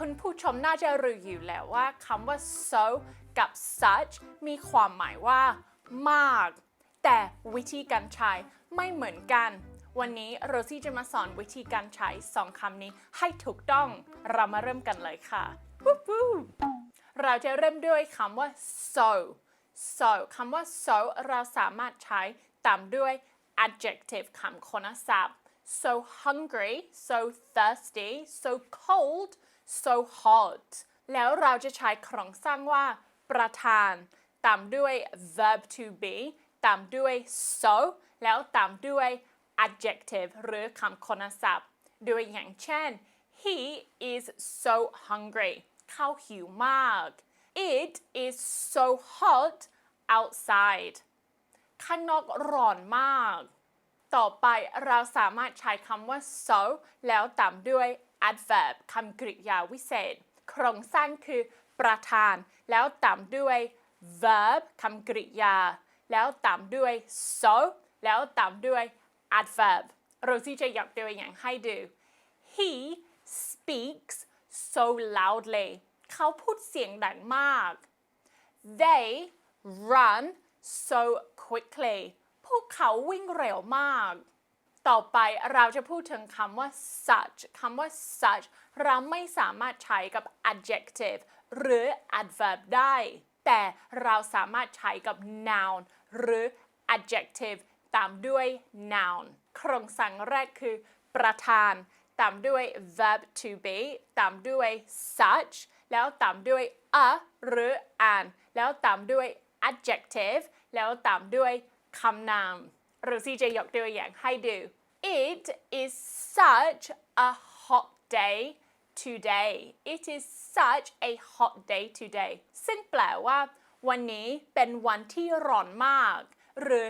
คุณผู้ชมน่าจะรู้อยู่แล้วว่าคำว่า so กับ such มีความหมายว่ามาก แต่วิธีการใช้ไม่เหมือนกัน วันนี้โรซี่จะมาสอนวิธีการใช้สองคำนี้ให้ถูกต้อง เรามาเริ่มกันเลยค่ะวู้เราจะเริ่มด้วยคำว่า so so คำว่า so เราสามารถใช้ตามด้วย adjective คำคุณศัพท์ so hungry so thirsty so cold so hot แล้วเราจะใช้โครงสร้างว่า ประธาน ตามด้วย verb to be ตามด้วย so แล้วตามด้วย adjective หรือคำคุณศัพท์ด้วยอย่างเช่น he is so hungry เขาหิวมาก it is so hot outside ข้างนอกร้อนมาก ต่อไปเราสามารถใช้คำว่า so แล้วตามด้วย adverb คำกริยาวิเศษ โครงสร้างคือประธาน แล้วตามด้วย verb คำกริยา แล้วตามด้วย so แล้วตามด้วย adverb โรซี่จะยกตัวอย่างให้ดู he speaks so loudly เขาพูดเสียงดังมาก they run so quickly พวกเขาวิ่งเร็วมาก ต่อไปเราจะพูดถึงคำว่า such คำว่า such เราไม่สามารถใช้กับ adjective หรือ adverb ได้ แต่เราสามารถใช้กับ noun หรือ adjective ตามด้วย noun โครงสร้างแรกคือ ประธาน ตามด้วย verb to be ตามด้วย such แล้วตามด้วย a หรือ an แล้วตามด้วย adjective แล้วตามด้วย คำนามหรือซี่จยกตัวอย่างให้ดู It is such a hot day today It is such a hot day today ซึ่งแปลว่า วันนี้เป็นวันที่ร้อนมาก หรือ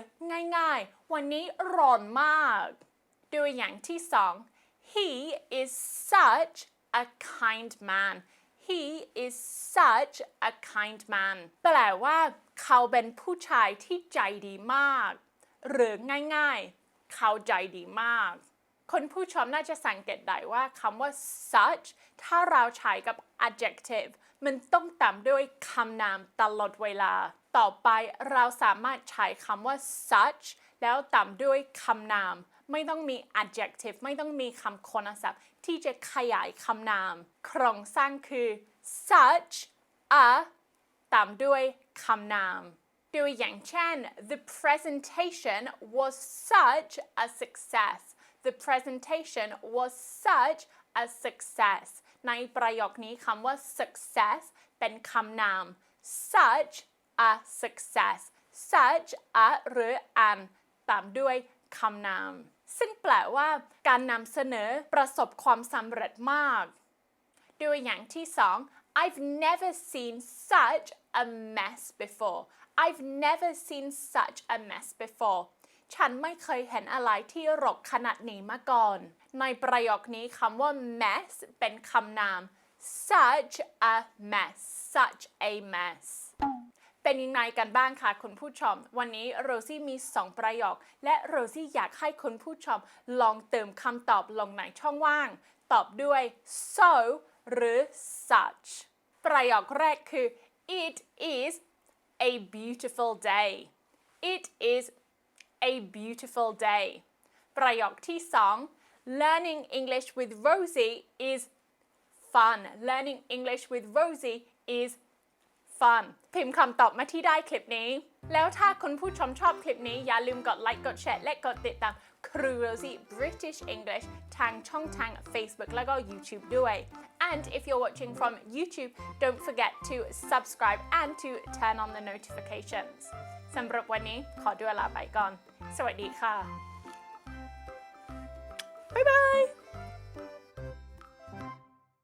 ง่ายๆ วันนี้ร้อนมากตัวอย่างที่สอง He is such a kind man He is such a kind man แปลว่าเขาเป็นผู้ชายที่ใจดีมาก หรือง่ายๆ เขาใจดีมาก คนผู้ชมน่าจะสังเกตได้ว่าคำว่า such ถ้าเราใช้กับ adjective มันต้องตามด้วยคำนามตลอดเวลา ต่อไปเราสามารถใช้คำว่า such แล้วตามด้วยคำนาม ไม่ต้องมี adjective ไม่ต้องมีคำคุณศัพท์ ที่จะขยายคำนามโครงสร้างคือ such a ตามด้วยคำนามตัวอย่างเช่น the presentation was such a success the presentation was such a success ในประโยคนี้คำว่า success เป็นคำนาม such a success such a หรือ an ตามด้วยคำนาม ซึ่งแปลว่าการนำเสนอประสบความสำเร็จมากตัวอย่างที่สอง I've never seen such a mess before I've never seen such a mess before ฉันไม่เคยเห็นอะไรที่รกขนาดนี้มาก่อน ในประโยคนี้คำว่า mess เป็นคำนาม such a mess such a mess เป็นยังไงกันบ้างคะคุณผู้ชม วันนี้โรซี่มี 2 ประโยค และโรซี่อยากให้คุณผู้ชมลองเติมคำตอบลงในช่องว่าง ตอบด้วย so หรือ such ประโยคแรกคือ it is a beautiful day it is a beautiful day ประโยคที่ 2 learning English with Rosie is fun learning English with Rosie is fun พิมพ์คำตอบมาที่ได้คลิปนี้ แล้วถ้าคุณผู้ชมชอบคลิปนี้ อย่าลืมกดไลค์กดแชร์และกดติดตาม ครู Rosie British English ทางช่องทาง Facebook แล้วก็ YouTube ด้วย and if you're watching from YouTube don't forget to subscribe and to turn on the notifications สำหรับวันนี้ขอด้วยลาไปก่อน สวัสดีค่ะ บ๊ายบาย